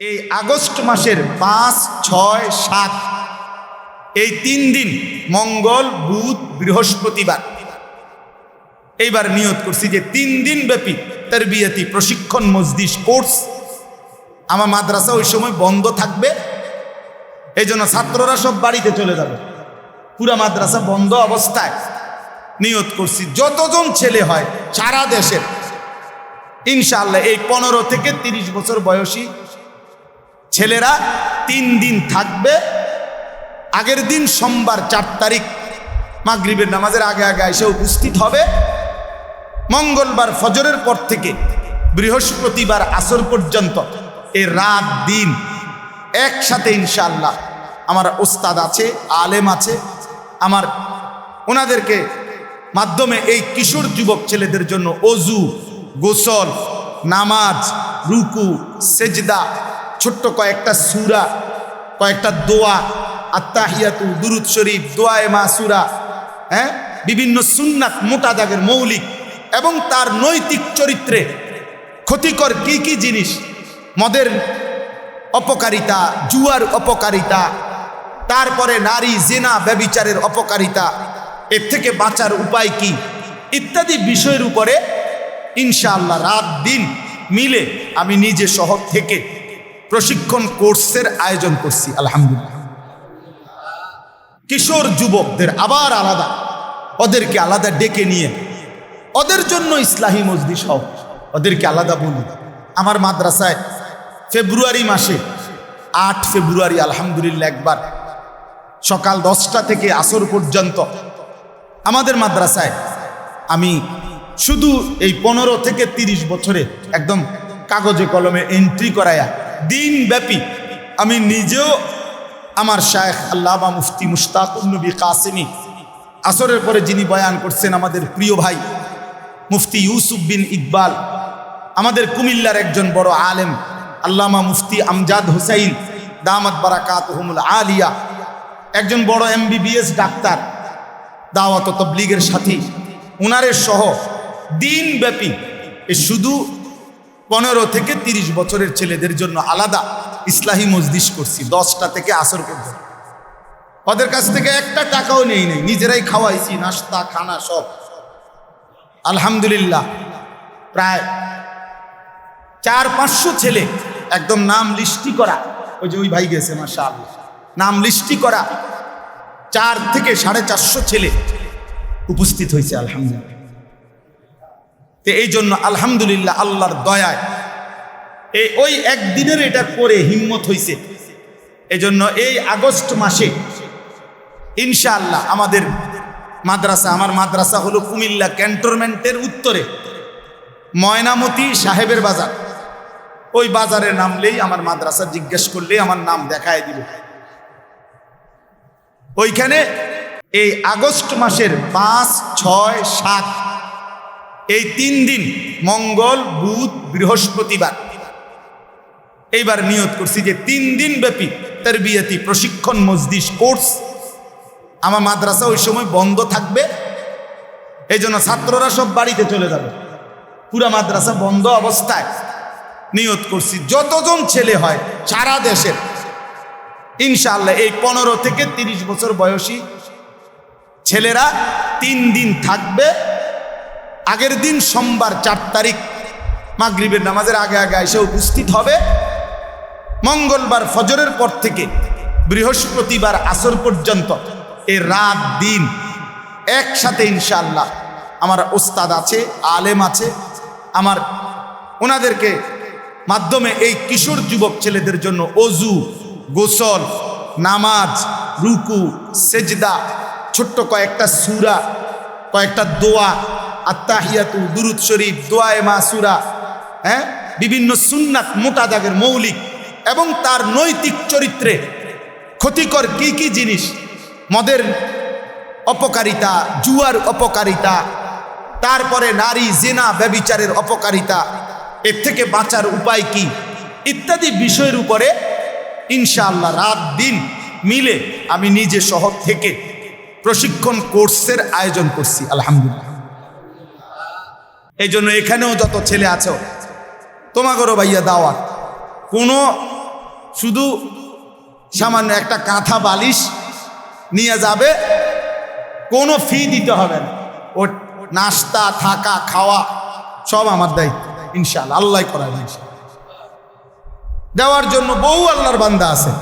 এই আগস্ট মাসের পাঁচ, ছয়, সাত, এই তিন দিন, মঙ্গল, বুধ, বৃহস্পতিবার। এইবার নিয়ত করছি যে তিন দিন ব্যাপী তারবিয়াতি প্রশিক্ষণ মজদিস কোর্স। আমার মাদ্রাসা ওই সময় বন্ধ থাকবে এই জন্য ছাত্ররা সব বাড়িতে চলে যাবে। পুরা মাদ্রাসা বন্ধ অবস্থায়। নিয়ত করছি যতজন ছেলে হয় সারা দেশের। ইনশাআল্লাহ এই পনেরো থেকে তিরিশ বছর বয়সী ছেলেরা তিন দিন থাকবে। আগের দিন সোমবার চার তারিখ মাগরিবের নামাজের আগে আগে এসে উপস্থিত হবে। মঙ্গলবার ফজরের পর থেকে বৃহস্পতিবার আসর পর্যন্ত এ রাত দিন একসাথে ইনশাআল্লাহ আমার ওস্তাদ আছে, আলেম আছে। আমার ওনাদেরকে মাধ্যমে এই কিশোর যুবক ছেলেদের জন্য অজু, গোসল, নামাজ, রুকু, সেজদা ছোট্ট কয়েকটা সুরা, কয়েকটা দোয়া আত্মাহিয়াতু দুরুদ শরীফ, দোয়ায়ে মাসুরা হ্যাঁ? বিভিন্ন সুন্নাত মোটা দাগের মৌলিক এবং তার নৈতিক চরিত্রে ক্ষতিকর কি কি জিনিস? মদের অপকারিতা, জুয়ার অপকারিতা, তারপরে নারী জেনা ব্যবিচারের অপকারিতা, এর থেকে বাঁচার উপায় কি? ইত্যাদি বিষয়ের উপরে ইনশাআল্লাহ রাত দিন মিলে আমি নিজে শহর থেকে প্রশিক্ষণ কোর্সের আয়োজন করছি, আলহামদুলিল্লাহ। কিশোর যুবকদের আবার আলাদা। ওদেরকে আলাদা ডেকে নিয়ে, ওদের জন্য ইসলাহী মসজিদ হোক ওদেরকে আলাদা বলি। আমার মাদ্রাসায় ফেব্রুয়ারি মাসে, আট ফেব্রুয়ারি আলহামদুলিল্লাহ একবার, সকাল দশটা থেকে আসর পর্যন্ত আমাদের মাদ্রাসায় আমি শুধু এই পনেরো থেকে তিরিশ বছরে একদম কাগজে কলমে এন্ট্রি করায়া দিনব্যাপী। আমি নিজেও আমার শায়েখ আল্লামা মুফতি মুশতাকুন্নবী কাসিমি আসরের পরে যিনি বয়ান করছেন আমাদের প্রিয় ভাই মুফতি ইউসুফ বিন ইকবাল, আমাদের কুমিল্লার একজন বড় আলেম, আল্লামা মুফতি আমজাদ হুসাইন, দামাত বারাকাত হুমুল আলিয়া, একজন বড় এমবিবিএস ডাক্তার, দাওয়াত তবলিগের সাথী। উনারের সহ দিনব্যাপী শুধু পনেরো থেকে তিরিশ বছরের ছেলেদের জন্য আলাদা ইসলাহী মজদিস করছি, দশটা থেকে আসর পর্যন্ত। ওদের কাছ থেকে একটা টাকাও নেই নেই। নিজেরাই খাওয়াইছি, নাস্তা, খানা, সব। আলহামদুলিল্লাহ, প্রায় চার, পাঁচশো ছেলে একদম নাম লিস্টি করা। ওই যে ওই ভাই গেছে মাসা নাম লিস্টি করা চার থেকে সাড়ে চারশো ছেলে উপস্থিত হয়েছে, আলহামদুলিল্লাহ। তো এই জন্য আলহামদুলিল্লাহ আল্লাহর দয়ায় এই ওই একদিনের এটা করে হিম্মত হয়েছে এই জন্য এই আগস্ট মাসে ইনশাআল্লাহ আমাদের মাদ্রাসা, আমার মাদ্রাসা হলো কুমিল্লা ক্যান্টনমেন্টের উত্তরে। ময়নামতি সাহেবের বাজার। ওই বাজারে নামলেই আমার মাদ্রাসা জিজ্ঞেস করলেই আমার নাম দেখায় দিবে। ওইখানে এই আগস্ট মাসের পাঁচ, ছয়, সাত এই তিন দিন, মঙ্গল, বুধ, বৃহস্পতিবার। এইবার নিয়ত করছি যে তিন দিন ব্যাপী তারবিয়াতি প্রশিক্ষণ মজদিস কোর্স। আমার মাদ্রাসা ওই সময় বন্ধ থাকবে। এই জন্য ছাত্ররা সব বাড়িতে চলে যাবে। পুরা মাদ্রাসা বন্ধ অবস্থায়। নিয়ত করছি যতজন ছেলে হয় সারা দেশের ইনশাআল্লাহ এই পনেরো থেকে তিরিশ বছর বয়সী ছেলেরা তিন দিন থাকবে। আগের দিন সোমবার চার তারিখ মাগরিবের নামাজের আগে আগে এসে উপস্থিত হবে। মঙ্গলবার ফজরের পর থেকে বৃহস্পতিবার আসর পর্যন্ত এ রাত দিন একসাথে ইনশাআল্লাহ আমার ওস্তাদ আছে, আলেম আছে। আমার ওনাদেরকে মাধ্যমে এই কিশোর যুবক ছেলেদের জন্য অজু, গোসল, নামাজ, রুকু, সেজদা, ছোট্ট কয়েকটা সুরা, কয়েকটা দোয়া আত্মাহিয়াতু দুরুদ শরীফ, দোয়ায়ে মাসুরা হ্যাঁ? বিভিন্ন সুন্নাত মোটা দাগের মৌলিক এবং তার নৈতিক চরিত্রে ক্ষতিকর কি কি জিনিস? মদের অপকারিতা, জুয়ার অপকারিতা, তারপরে নারী জেনা ব্যবিচারের অপকারিতা, এর থেকে বাঁচার উপায় কি? ইত্যাদি বিষয়ের উপরে ইনশাআল্লাহ রাত দিন মিলে আমি নিজে শহর থেকে প্রশিক্ষণ কোর্সের আয়োজন করছি, আলহামদুলিল্লাহ। এই জন্য এখানেও যত ছেলে আছো তোমাগরও ভাইয়া দাওয়াত কোনো শুধু সামান্য একটা কাঁথা বালিশ নিয়ে যাবে, কোনো ফি দিতে হবে না। ও নাস্তা, থাকা, খাওয়া, সব আমার দায়িত্ব। ইনশাল্লাহ আল্লাহ করা দেওয়ার জন্য বহু আল্লাহর বান্দা আছে।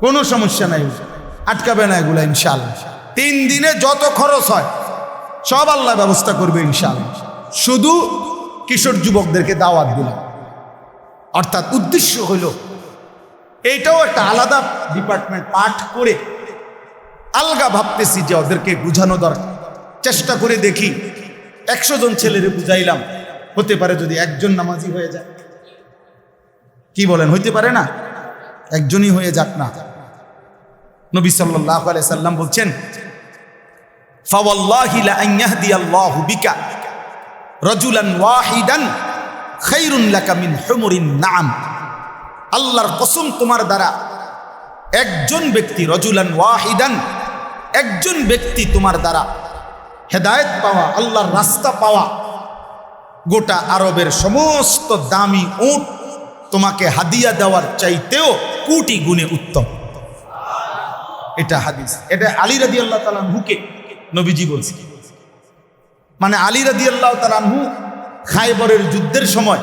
কোনো সমস্যা নাই। আটকাবে না এগুলো ইনশাল্লাহ তিন দিনে যত খরচ হয় সব আল্লাহ ব্যবস্থা করবে ইনশাল শুধু কিশোর যুবকদেরকে দাওয়াত দিলাম। অর্থাৎ উদ্দেশ্য হলো, এইটাও একটা আলাদা ডিপার্টমেন্ট পাঠ করে আলগা ভাবতেছি যে ওদেরকে বুঝানো দরকার। চেষ্টা করে দেখি, একশো জন ছেলেরে বুঝাইলাম, হতে পারে যদি একজন নামাজি হয়ে যায়। কি বলেন, হইতে পারে না? একজনই হয়ে যাক না। নবী সাল্লাহ সাল্লাম বলছেন ফাওয়াল্লাহি লা আন ইয়াহদিয়াল্লাহু বিকা রাজুলান ওয়াহিদান খাইরুন লাকা মিন হুমুরিন নাম আল্লাহর কসম তোমার দ্বারা একজন ব্যক্তি রজুলান ওয়াহিদান একজন ব্যক্তি তোমার দ্বারা হেদায়েত পাওয়া, আল্লাহর রাস্তা পাওয়া গোটা আরবের সমস্ত দামি উট তোমাকে হাদিয়া দেওয়ার চাইতেও কোটি গুণে উত্তম। এটা হাদিস। এটা আলী রাদি আল্লাহ তালানহুকে নবীজি বলছে। মানে আলী রাদি আল্লাহ তালানহু খাইবরের যুদ্ধের সময়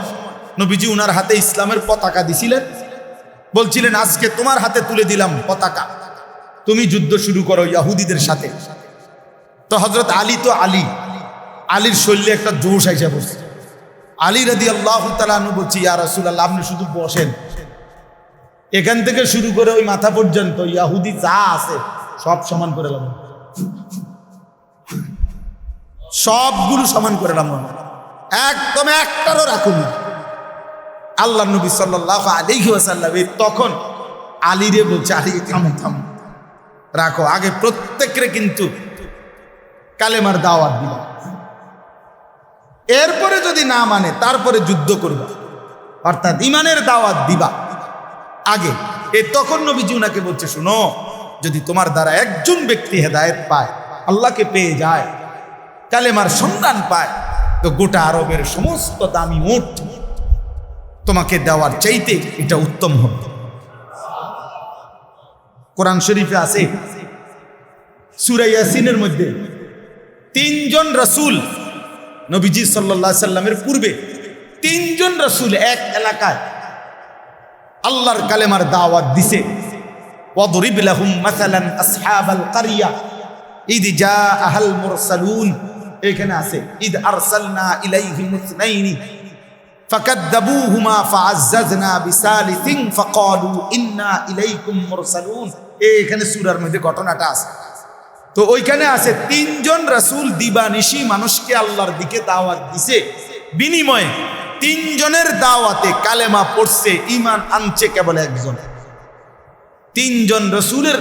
নবীজি উনার হাতে ইসলামের পতাকা দিছিলেন। বলছিলেন, আজকে তোমার হাতে তুলে দিলাম পতাকা। তুমি যুদ্ধ শুরু করো ইয়াহুদিদের সাথে। তো হজরত আলী তো আলী। আলীর শৈলী একটা জোশ আইসা বসছে আলী রাদি আল্লাহ তালু বলছি, ইয়া রাসুল্লাহ আপনি শুধু বসেন। এখান থেকে শুরু করে ওই মাথা পর্যন্ত ইয়াহুদি যা আছে সব সমান করে লাম সবগুলো সমান করে লাম একদম একটারও রাখুন আল্লাহ নবী সাল্লাহ আলিহি ওয়াসাল্লাম এই তখন আলীরে বলছে, আলি, থামো থামো। রাখো। আগে প্রত্যেকরে কিন্তু কালেমার দাওয়াত দিল এরপরে যদি না মানে তারপরে যুদ্ধ করবা। অর্থাৎ ইমানের দাওয়াত দিবা। আগে, এ তখন নবীজি উনাকে বলছে, শুনো, যদি তোমার দ্বারা একজন ব্যক্তি হেদায়েত পায়, আল্লাহকে পেয়ে যায় কালেমার সন্ধান পায়। তো গোটা আরবের সমস্ত দামি উঠ তোমাকে দেওয়ার চাইতে এটা উত্তম হবে। কোরআন শরীফে আছে সুরাইয়াসিনের মধ্যে তিনজন রসুল নবীজি সাল্লা সাল্লামের পূর্বে তিনজন রসুল এক এলাকায় আল্লাহর কালেমার দাওয়াত দিছে। ওয়াদরিব লাহুম মাসালান আসহাবাল কারিয়া। জা আহাল মুরসালুন। এখানে আছে, ইদ আরসালনা ইলাইহিম ইসনাইনি ফাকাদ্দাবুহুমা ফাআজ্জাজনা বিসালিসিন ফাকালু ইন্না ইলাইকুম মুরসালুন। এখানে সূরার মধ্যে ঘটনাটা আছে। তো ওইখানে আছে, তিনজন রাসূল দিবানিশি মানুষকে আল্লাহর দিকে দাওয়াত দিছে। বিনিময়ে তিনজনের দাওয়াতে কালেমা পড়ছে ইমান আনছে কেবল একজন। তিনজন রসুলের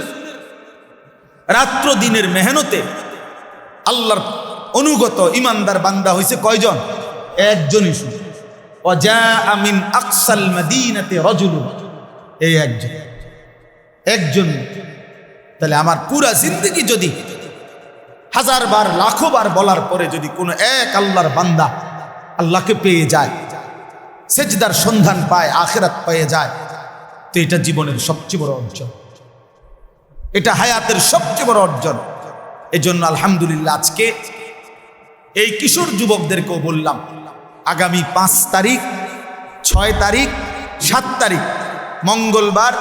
রাত্র দিনের মেহনতে আল্লাহর অনুগত ইমানদার বান্দা হয়েছে কয়জন? একজনই শুধু। অজা আমিন আকসাল মদিনাতে রজুলু এই একজন। একজন। তাহলে আমার পুরা জিন্দগি যদি হাজার বার, লাখো বার বলার পরে যদি কোনো এক আল্লাহর বান্দা আল্লাহকে পেয়ে যায়, সেজদার সন্ধান পায়, আখেরাত পেয়ে যায়, তো এটা জীবনের সবচেয়ে বড় অর্জন। এটা হায়াতের সবচেয়ে বড় অর্জন। এজন্য আলহামদুলিল্লাহ আজকে এই কিশোর যুবকদেরকেও বললাম, আগামী পাঁচ তারিখ, ছয় তারিখ, সাত তারিখ, মঙ্গলবার,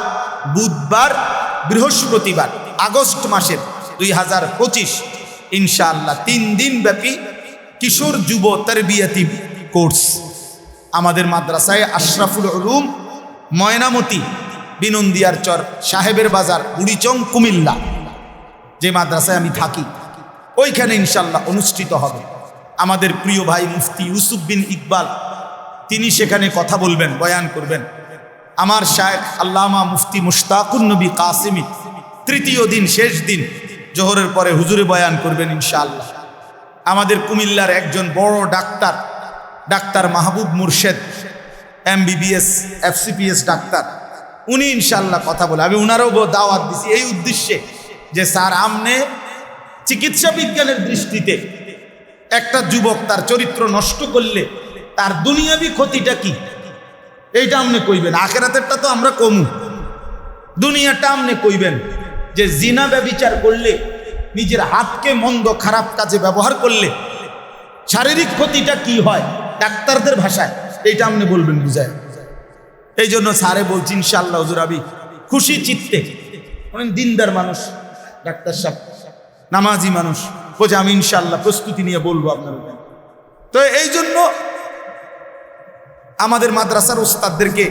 বুধবার, বৃহস্পতিবার, আগস্ট মাসের দুই হাজার পঁচিশ, ইনশাআল্লাহ তিন দিন ব্যাপী কিশোর যুব তরবিয়তি কোর্স। আমাদের মাদ্রাসায় আশরাফুল উলুম, ময়নামতি, বিনন্দিয়ার চর, সাহেবের বাজার, বুড়িচং, কুমিল্লা, যে মাদ্রাসায় আমি থাকি, ওইখানে ইনশাল্লাহ অনুষ্ঠিত হবে। আমাদের প্রিয় ভাই মুফতি ইউসুফ বিন ইকবাল, তিনি সেখানে কথা বলবেন, বয়ান করবেন। আমার শায়েখ আল্লামা মুফতি মুশতাকুর নবী কাসিমি, তৃতীয় দিন, শেষ দিন, জোহরের পরে হুজুরে বয়ান করবেন ইনশাআল্লাহ। আমাদের কুমিল্লার একজন বড় doctor doctor Mahbub Murshed, MBBS, FCPS doctor, উনি ইনশাল্লাহ কথা বলে, আমি উনারও দাওয়াত দিছি এই উদ্দেশ্যে যে, স্যার, আমনে চিকিৎসা বিজ্ঞানের দৃষ্টিতে একটা যুবক তার চরিত্র নষ্ট করলে তার দুনিয়াবি ক্ষতিটা কি? এইটা আপনি কইবেন। আখেরাতেরটা তো আমরা কমু। দুনিয়াটা আপনি কইবেন যে জিনা ব্যবিচার করলে, নিজের হাতকে মন্দ, খারাপ কাজে ব্যবহার করলে শারীরিক ক্ষতিটা কি হয়? ডাক্তারদের ভাষায় এইটা আপনি বলবেন বুঝায়। এই জন্য স্যারে বলছি ইনশাল্লাহ হুজুর আবি, খুশি চিত্তে। অনেক দিনদার মানুষ, ডাক্তার সাহেব, নামাজি মানুষ। বলছে, আমি ইনশাল্লাহ প্রস্তুতি নিয়ে বলব আপনার তো এই জন্য আমাদের মাদ্রাসার উস্তাদদেরকে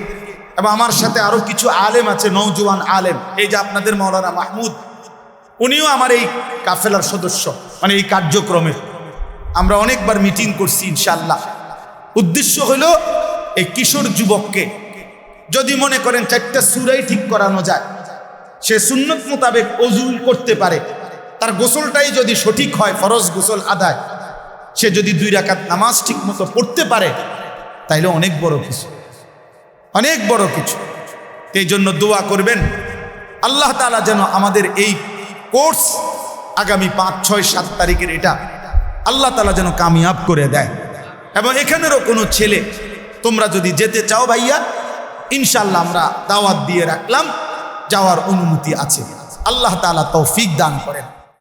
এবং আমার সাথে আরও কিছু আলেম আছে নৌজওয়ান আলেম, এই যে আপনাদের মৌলানা মাহমুদ, উনিও আমার এই কাফেলার সদস্য মানে এই কার্যক্রমের। আমরা অনেকবার মিটিং করছি ইনশাল্লাহ উদ্দেশ্য হলো এই কিশোর যুবককে, যদি মনে করেন চারটা সুরাই ঠিক করানো যায়, সে সুন্নত মোতাবেক অজুল করতে পারে তার গোসলটাই যদি সঠিক হয়, ফরজ গোসল আদায়, সে যদি দুই রাকাত নামাজ ঠিক মতো পড়তে পারে, তাইলে অনেক বড় কিছু। অনেক বড় কিছু। এই জন্য দোয়া করবেন, আল্লাহ তালা যেন আমাদের এই কোর্স আগামী পাঁচ, ছয়, সাত তারিখের এটা আল্লাহ তালা যেন কামিয়াব করে দেয়। এবং এখানেরও কোনো ছেলে, তোমরা যদি যেতে চাও ভাইয়া ইনশাল্লাহ আমরা দাওয়াত দিয়ে রাখলাম, যাওয়ার অনুমতি আছে। আল্লাহ তাআলা তৌফিক দান করেন।